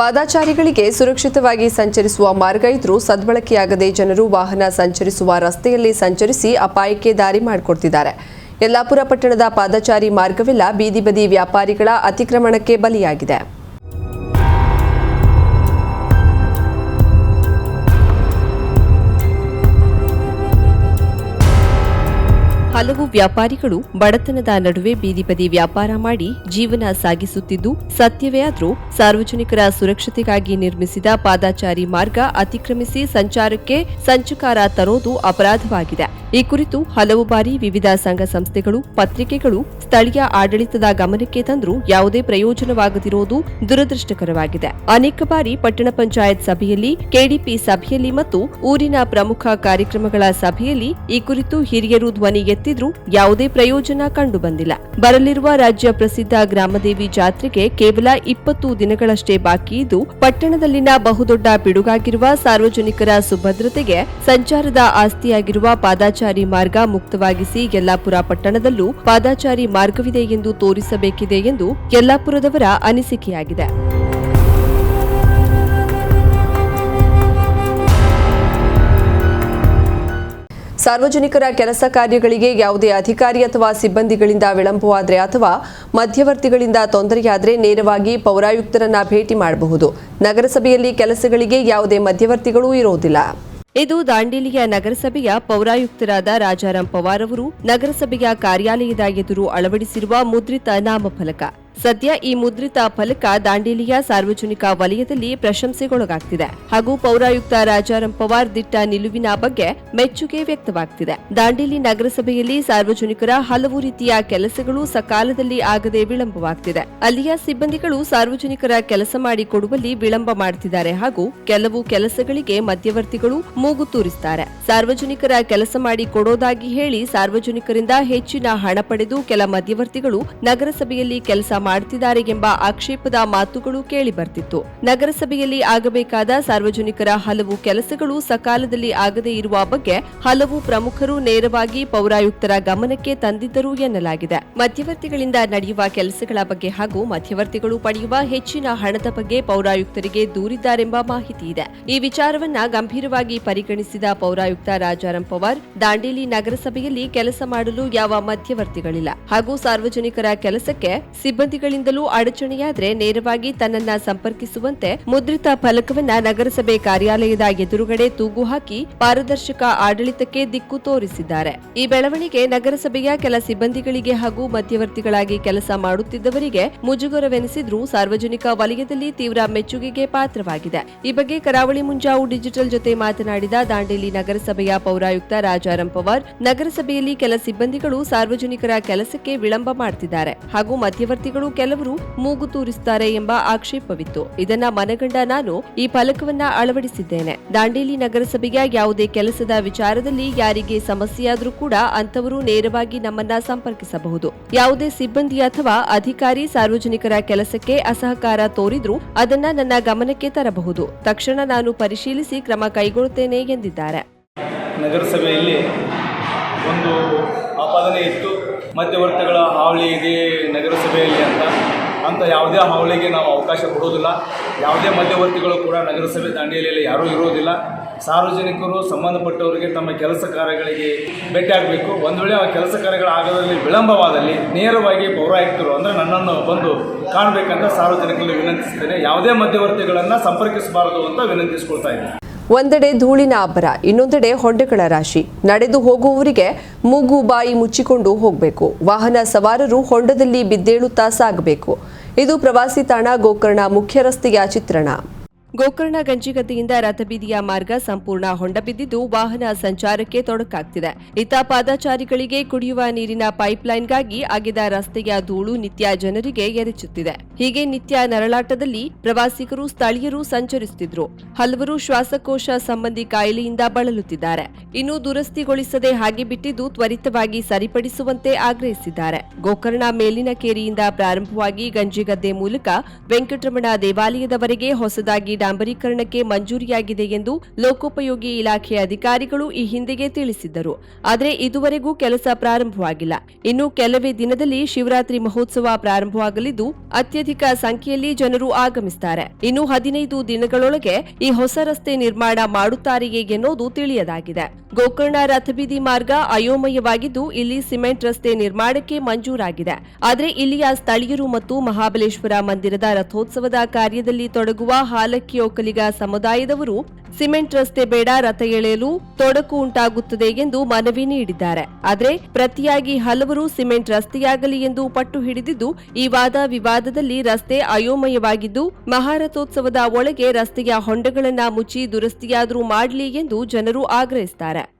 ಪಾದಾಚಾರಿಗಳಿಗೆ ಸುರಕ್ಷಿತವಾಗಿ ಸಂಚರಿಸುವ ಮಾರ್ಗ ಇದ್ರೂ ಸದ್ಬಳಕೆಯಾಗದೆ ಜನರು ವಾಹನ ಸಂಚರಿಸುವ ರಸ್ತೆಯಲ್ಲಿ ಸಂಚರಿಸಿ ಅಪಾಯಕ್ಕೆ ದಾರಿ ಮಾಡಿಕೊಡ್ತಿದ್ದಾರೆ. ಯಲ್ಲಾಪುರ ಪಟ್ಟಣದ ಪಾದಚಾರಿ ಮಾರ್ಗವೆಲ್ಲ. ಬೀದಿ ಬದಿ ವ್ಯಾಪಾರಿಗಳ ಅತಿಕ್ರಮಣಕ್ಕೆ ಬಲಿಯಾಗಿದೆ. ಹಲವು ವ್ಯಾಪಾರಿಗಳು ಬಡತನದ ನಡುವೆ ಬೀದಿ ಬದಿ ವ್ಯಾಪಾರ ಮಾಡಿ ಜೀವನ ಸಾಗಿಸುತ್ತಿದ್ದು, ಸತ್ಯವೇ ಆದರೂ ಸಾರ್ವಜನಿಕರ ಸುರಕ್ಷತೆಗಾಗಿ ನಿರ್ಮಿಸಿದ ಪಾದಾಚಾರಿ ಮಾರ್ಗ ಅತಿಕ್ರಮಿಸಿ ಸಂಚಾರಕ್ಕೆ ಸಂಚಕಾರ ತರೋದು ಅಪರಾಧವಾಗಿದೆ. ಈ ಕುರಿತು ಹಲವು ಬಾರಿ ವಿವಿಧ ಸಂಘ ಸಂಸ್ಥೆಗಳು, ಪತ್ರಿಕೆಗಳು ಸ್ಥಳೀಯ ಆಡಳಿತದ ಗಮನಕ್ಕೆ ತಂದರೂ ಯಾವುದೇ ಪ್ರಯೋಜನವಾಗದಿರುವುದು ದುರದೃಷ್ಟಕರವಾಗಿದೆ. ಅನೇಕ ಬಾರಿ ಪಟ್ಟಣ ಪಂಚಾಯತ್ ಸಭೆಯಲ್ಲಿ, ಕೆಡಿಪಿ ಸಭೆಯಲ್ಲಿ ಮತ್ತು ಊರಿನ ಪ್ರಮುಖ ಕಾರ್ಯಕ್ರಮಗಳ ಸಭೆಯಲ್ಲಿ ಈ ಕುರಿತು ಹಿರಿಯರು ಧ್ವನಿ ಎತ್ತಿದ್ರೂ ಯಾವುದೇ ಪ್ರಯೋಜನ ಕಂಡುಬಂದಿಲ್ಲ. ಬರಲಿರುವ ರಾಜ್ಯ ಪ್ರಸಿದ್ಧ ಗ್ರಾಮದೇವಿ ಜಾತ್ರೆಗೆ ಕೇವಲ ಇಪ್ಪತ್ತು ದಿನಗಳಷ್ಟೇ ಬಾಕಿ ಇದ್ದು, ಪಟ್ಟಣದಲ್ಲಿನ ಬಹುದೊಡ್ಡ ಪಿಡುಗಾಗಿರುವ ಸಾರ್ವಜನಿಕರ ಸುಭದ್ರತೆಗೆ ಸಂಚಾರದ ಆಸ್ತಿಯಾಗಿರುವ ಪಾದಾಚಾರಿ ಮಾರ್ಗ ಮುಕ್ತವಾಗಿಸಿ ಯಲ್ಲಾಪುರ ಪಟ್ಟಣದಲ್ಲೂ ಪಾದಾಚಾರಿ ಮಾರ್ಗವಿದೆ ಎಂದು ತೋರಿಸಬೇಕಿದೆ ಎಂದು ಯಲ್ಲಾಪುರದವರ ಅನಿಸಿಕೆಯಾಗಿದೆ. ಸಾರ್ವಜನಿಕರ ಕೆಲಸ ಕಾರ್ಯಗಳಿಗೆ ಯಾವುದೇ ಅಧಿಕಾರಿ ಅಥವಾ ಸಿಬ್ಬಂದಿಗಳಿಂದ ವಿಳಂಬವಾದರೆ ಅಥವಾ ಮಧ್ಯವರ್ತಿಗಳಿಂದ ತೊಂದರೆಯಾದರೆ ನೇರವಾಗಿ ಪೌರಾಯುಕ್ತರನ್ನ ಭೇಟಿ ಮಾಡಬಹುದು. ನಗರಸಭೆಯಲ್ಲಿ ಕೆಲಸಗಳಿಗೆ ಯಾವುದೇ ಮಧ್ಯವರ್ತಿಗಳೂ ಇರೋದಿಲ್ಲ. ಇದು ದಾಂಡೇಲಿಯ ನಗರಸಭೆಯ ಪೌರಾಯುಕ್ತರಾದ ರಾಜಾರಾಮ್ ಪವಾರ್ ಅವರು ನಗರಸಭೆಯ ಕಾರ್ಯಾಲಯದ ಎದುರು ಅಳವಡಿಸಿರುವ ಮುದ್ರಿತ ನಾಮಫಲಕ. ಸದ್ಯ ಈ ಮುದ್ರಿತ ಫಲಕ ದಾಂಡೇಲಿಯ ಸಾರ್ವಜನಿಕ ವಲಯದಲ್ಲಿ ಪ್ರಶಂಸೆಗೊಳಗಾಗ್ತಿದೆ. ಹಾಗೂ ಪೌರಾಯುಕ್ತ ರಾಜಾರಾಮ್ ಪವಾರ್ ದಿಟ್ಟ ನಿಲುವಿನ ಬಗ್ಗೆ ಮೆಚ್ಚುಗೆ ವ್ಯಕ್ತವಾಗ್ತಿದೆ. ದಾಂಡೇಲಿ ನಗರಸಭೆಯಲ್ಲಿ ಸಾರ್ವಜನಿಕರ ಹಲವು ರೀತಿಯ ಕೆಲಸಗಳು ಸಕಾಲದಲ್ಲಿ ಆಗದೆ ವಿಳಂಬವಾಗ್ತಿದೆ. ಅಲ್ಲಿಯ ಸಿಬ್ಬಂದಿಗಳು ಸಾರ್ವಜನಿಕರ ಕೆಲಸ ಮಾಡಿ ಕೊಡುವಲ್ಲಿ ವಿಳಂಬ ಮಾಡುತ್ತಿದ್ದಾರೆ ಹಾಗೂ ಕೆಲವು ಕೆಲಸಗಳಿಗೆ ಮಧ್ಯವರ್ತಿಗಳು ಮೂಗು ತೂರಿಸುತ್ತಾರೆ ಸಾರ್ವಜನಿಕರ ಕೆಲಸ ಮಾಡಿ ಕೊಡೋದಾಗಿ ಹೇಳಿ ಸಾರ್ವಜನಿಕರಿಂದ ಹೆಚ್ಚಿನ ಹಣ ಪಡೆದು ಕೆಲ ಮಧ್ಯವರ್ತಿಗಳು ನಗರಸಭೆಯಲ್ಲಿ ಕೆಲಸ ಮಾಡುತ್ತಿದ್ದಾರೆ ಎಂಬ ಆಕ್ಷೇಪದ ಮಾತುಗಳು ಕೇಳಿ ಬರ್ತಿತ್ತು ನಗರಸಭೆಯಲ್ಲಿ ಆಗಬೇಕಾದ ಸಾರ್ವಜನಿಕರ ಹಲವು ಕೆಲಸಗಳು ಸಕಾಲದಲ್ಲಿ ಆಗದೇ ಇರುವ ಬಗ್ಗೆ ಹಲವು ಪ್ರಮುಖರು ನೇರವಾಗಿ ಪೌರಾಯುಕ್ತರ ಗಮನಕ್ಕೆ ತಂದಿದ್ದರು ಎನ್ನಲಾಗಿದೆ. ಮಧ್ಯವರ್ತಿಗಳಿಂದ ನಡೆಯುವ ಕೆಲಸಗಳ ಬಗ್ಗೆ ಹಾಗೂ ಮಧ್ಯವರ್ತಿಗಳು ಪಡೆಯುವ ಹೆಚ್ಚಿನ ಹಣದ ಬಗ್ಗೆ ಪೌರಾಯುಕ್ತರಿಗೆ ದೂರಿದ್ದಾರೆಂಬ ಮಾಹಿತಿ ಇದೆ. ಈ ವಿಚಾರವನ್ನ ಗಂಭೀರವಾಗಿ ಪರಿಗಣಿಸಿದ ಪೌರಾಯುಕ್ತ ರಾಜಾರಾಮ್ ಪವಾರ್, ದಾಂಡೇಲಿ ನಗರಸಭೆಯಲ್ಲಿ ಕೆಲಸ ಮಾಡಲು ಯಾವ ಮಧ್ಯವರ್ತಿಗಳಿಲ್ಲ ಹಾಗೂ ಸಾರ್ವಜನಿಕರ ಕೆಲಸಕ್ಕೆ ಸಿಬ್ಬಂದಿಗಳಿಂದಲೂ ಅಡಚಣೆಯಾದರೆ ನೇರವಾಗಿ ತನ್ನನ್ನ ಸಂಪರ್ಕಿಸುವಂತೆ ಮುದ್ರಿತ ಫಲಕವನ್ನ ನಗರಸಭೆ ಕಾರ್ಯಾಲಯದ ಎದುರುಗಡೆ ತೂಗು ಹಾಕಿ ಪಾರದರ್ಶಕ ಆಡಳಿತಕ್ಕೆ ದಿಕ್ಕು ತೋರಿಸಿದ್ದಾರೆ. ಈ ಬೆಳವಣಿಗೆ ನಗರಸಭೆಯ ಕೆಲ ಸಿಬ್ಬಂದಿಗಳಿಗೆ ಹಾಗೂ ಮಧ್ಯವರ್ತಿಗಳಾಗಿ ಕೆಲಸ ಮಾಡುತ್ತಿದ್ದವರಿಗೆ ಮುಜುಗರವೆನಿಸಿದ್ರೂ ಸಾರ್ವಜನಿಕ ವಲಯದಲ್ಲಿ ತೀವ್ರ ಮೆಚ್ಚುಗೆಗೆ ಪಾತ್ರವಾಗಿದೆ. ಈ ಬಗ್ಗೆ ಕರಾವಳಿ ಮುಂಜಾವು ಡಿಜಿಟಲ್ ಜೊತೆ ಮಾತನಾಡಿದ ದಾಂಡೇಲಿ ನಗರಸಭೆಯ ಪೌರಾಯುಕ್ತ ರಾಜಾರಾಂ ಪವಾರ್, ನಗರಸಭೆಯಲ್ಲಿ ಕೆಲ ಸಿಬ್ಬಂದಿಗಳು ಸಾರ್ವಜನಿಕರ ಕೆಲಸಕ್ಕೆ ವಿಳಂಬ ಮಾಡುತ್ತಿದ್ದಾರೆ ಹಾಗೂ ಮಧ್ಯವರ್ತಿಗಳು ಕೆಲವರು ಮೂಗು ತೂರಿಸುತ್ತಾರೆ ಎಂಬ ಆಕ್ಷೇಪವಿತ್ತು. ಇದನ್ನ ಮನಗಂಡ ನಾನು ಈ ಫಲಕವನ್ನ ಅಳವಡಿಸಿದ್ದೇನೆ. ದಾಂಡೇಲಿ ನಗರಸಭೆಯ ಯಾವುದೇ ಕೆಲಸದ ವಿಚಾರದಲ್ಲಿ ಯಾರಿಗೆ ಸಮಸ್ಯೆಯಾದರೂ ಕೂಡ ಅಂತವರು ನೇರವಾಗಿ ನಮ್ಮನ್ನ ಸಂಪರ್ಕಿಸಬಹುದು. ಯಾವುದೇ ಸಿಬ್ಬಂದಿ ಅಥವಾ ಅಧಿಕಾರಿ ಸಾರ್ವಜನಿಕರ ಕೆಲಸಕ್ಕೆ ಅಸಹಕಾರ ತೋರಿದ್ರೂ ಅದನ್ನ ನನ್ನ ಗಮನಕ್ಕೆ ತರಬಹುದು. ತಕ್ಷಣ ನಾನು ಪರಿಶೀಲಿಸಿ ಕ್ರಮ ಕೈಗೊಳ್ಳುತ್ತೇನೆ ಎಂದಿದ್ದಾರೆ. ನಗರಸಭೆಯಲ್ಲಿ ಒಂದು ಆಪಾದನೆ ಇತ್ತು. ಮಧ್ಯವರ್ತಿಗಳ ಹಾವಳಿ ಇದೆ ನಗರಸಭೆಯಲ್ಲಿ ಅಂತ ಅಂತ ಯಾವುದೇ ಹಾವಳಿಗೆ ನಾವು ಅವಕಾಶ ಕೊಡೋದಿಲ್ಲ ಯಾವುದೇ ಮಧ್ಯವರ್ತಿಗಳು ಕೂಡ ನಗರಸಭೆ ದಾಂಡಿಯಲ್ಲಿ ಯಾರೂ ಇರೋದಿಲ್ಲ ಸಾರ್ವಜನಿಕರು ಸಂಬಂಧಪಟ್ಟವರಿಗೆ ತಮ್ಮ ಕೆಲಸ ಕಾರ್ಯಗಳಿಗೆ ಭೇಟಿಯಾಗಬೇಕು. ಒಂದು ವೇಳೆ ಆ ಕೆಲಸ ಕಾರ್ಯಗಳ ಆಗದಲ್ಲಿ ವಿಳಂಬವಾದಲ್ಲಿ ನೇರವಾಗಿ ಪೌರಾಯುಕ್ತರು ಅಂದರೆ ನನ್ನನ್ನು ಬಂದು ಕಾಣಬೇಕಂತ ಸಾರ್ವಜನಿಕರಲ್ಲಿ ವಿನಂತಿಸ್ತೇನೆ. ಯಾವುದೇ ಮಧ್ಯವರ್ತಿಗಳನ್ನು ಸಂಪರ್ಕಿಸಬಾರದು ಅಂತ ವಿನಂತಿಸ್ಕೊಳ್ತಾ ಇದ್ದೀನಿ. ಒಂದೆಡೆ ಧೂಳಿನ ಅಬ್ಬರ ಇನ್ನೊಂದೆಡೆ ಹೊಂಡೆಗಳ ರಾಶಿ. ನಡೆದು ಹೋಗುವವರಿಗೆ ಮೂಗು ಬಾಯಿ ಮುಚ್ಚಿಕೊಂಡು ಹೋಗಬೇಕು. ವಾಹನ ಸವಾರರು ಹೊಂಡದಲ್ಲಿ ಬಿದ್ದೇಳುತ್ತಾ ಸಾಗಬೇಕು. ಇದು ಪ್ರವಾಸಿ ತಾಣ ಗೋಕರ್ಣ ಮುಖ್ಯ ರಸ್ತೆಯ ಚಿತ್ರಣ. ಗೋಕರ್ಣ ಗಂಜಿಗದ್ದೆಯಿಂದ ರಥಬೀದಿಯ ಮಾರ್ಗ ಸಂಪೂರ್ಣ ಹೊಂಡಬಿದ್ದಿದ್ದು ವಾಹನ ಸಂಚಾರಕ್ಕೆ ತೊಡಕಾಗ್ತಿದೆ. ಇತ ಪಾದಚಾರಿಗಳಿಗೆ ಕುಡಿಯುವ ನೀರಿನ ಪೈಪ್ಲೈನ್ಗಾಗಿ ಅಗೆದ ರಸ್ತೆಯ ಧೂಳು ನಿತ್ಯ ಜನರಿಗೆ ಎರಚುತ್ತಿದೆ. ಹೀಗೆ ನಿತ್ಯ ನರಳಾಟದಲ್ಲಿ ಪ್ರವಾಸಿಗರು, ಸ್ಥಳೀಯರು ಸಂಚರಿಸುತ್ತಿದ್ರು. ಹಲವರು ಶ್ವಾಸಕೋಶ ಸಂಬಂಧಿ ಕಾಯಿಲೆಯಿಂದ ಬಳಲುತ್ತಿದ್ದಾರೆ. ಇನ್ನು ದುರಸ್ತಿಗೊಳಿಸದೆ ಹಾಗೆ ಬಿಟ್ಟಿದ್ದು ತ್ವರಿತವಾಗಿ ಸರಿಪಡಿಸುವಂತೆ ಆಗ್ರಹಿಸಿದ್ದಾರೆ. ಗೋಕರ್ಣ ಮೇಲಿನ ಕೇರಿಯಿಂದ ಪ್ರಾರಂಭವಾಗಿ ಗಂಜಿಗದ್ದೆ ಮೂಲಕ ವೆಂಕಟರಮಣ ದೇವಾಲಯದವರೆಗೆ ಹೊಸದಾಗಿ ಡಾಂಬರೀಕರಣಕ್ಕೆ ಮಂಜೂರಿಯಾಗಿದೆ ಎಂದು ಲೋಕೋಪಯೋಗಿ ಇಲಾಖೆಯ ಅಧಿಕಾರಿಗಳು ಈ ಹಿಂದೆಗೆ ತಿಳಿಸಿದ್ದರು. ಆದರೆ ಇದುವರೆಗೂ ಕೆಲಸ ಪ್ರಾರಂಭವಾಗಿಲ್ಲ. ಇನ್ನು ಕೆಲವೇ ದಿನದಲ್ಲಿ ಶಿವರಾತ್ರಿ ಮಹೋತ್ಸವ ಪ್ರಾರಂಭವಾಗಲಿದ್ದು, ಅತ್ಯಧಿಕ ಸಂಖ್ಯೆಯಲ್ಲಿ ಜನರು ಆಗಮಿಸುತ್ತಾರೆ ಇನ್ನು ಹದಿನೈದು ದಿನಗಳೊಳಗೆ ಈ ಹೊಸ ರಸ್ತೆ ನಿರ್ಮಾಣ ಮಾಡುತ್ತಾರೆಯೇ ಎನ್ನುವುದು ತಿಳಿಯದಾಗಿದೆ. ಗೋಕರ್ಣ ರಥಬೀದಿ ಮಾರ್ಗ ಅಯೋಮಯವಾಗಿದ್ದು, ಇಲ್ಲಿ ಸಿಮೆಂಟ್ ರಸ್ತೆ ನಿರ್ಮಾಣಕ್ಕೆ ಮಂಜೂರಾಗಿದೆ. ಆದರೆ ಇಲ್ಲಿಯ ಸ್ಥಳೀಯರು ಮತ್ತು ಮಹಾಬಲೇಶ್ವರ ಮಂದಿರದ ರಥೋತ್ಸವದ ಕಾರ್ಯದಲ್ಲಿ ತೊಡಗುವ ಹಾಲಕ್ಕಿ ಒಕ್ಕಲಿಗ ಸಮುದಾಯದವರು ಸಿಮೆಂಟ್ ರಸ್ತೆ ಬೇಡ, ರಥ ಎಳೆಯಲು ತೊಡಕು ಉಂಟಾಗುತ್ತದೆ ಎಂದು ಮನವಿ ನೀಡಿದ್ದಾರೆ. ಆದರೆ ಪ್ರತಿಯಾಗಿ ಹಲವರು ಸಿಮೆಂಟ್ ರಸ್ತೆಯಾಗಲಿ ಎಂದು ಪಟ್ಟು ಹಿಡಿದಿದ್ದು, ಈ ವಾದ ವಿವಾದದಲ್ಲಿ ರಸ್ತೆ ಅಯೋಮಯವಾಗಿದ್ದು, ಮಹಾರಥೋತ್ಸವದ ಒಳಗೆ ರಸ್ತೆಯ ಹೊಂಡಗಳನ್ನ ಮುಚ್ಚಿ ದುರಸ್ತಿಯಾದರೂ ಮಾಡಲಿ ಎಂದು ಜನರು ಆಗ್ರಹಿಸುತ್ತಾರೆ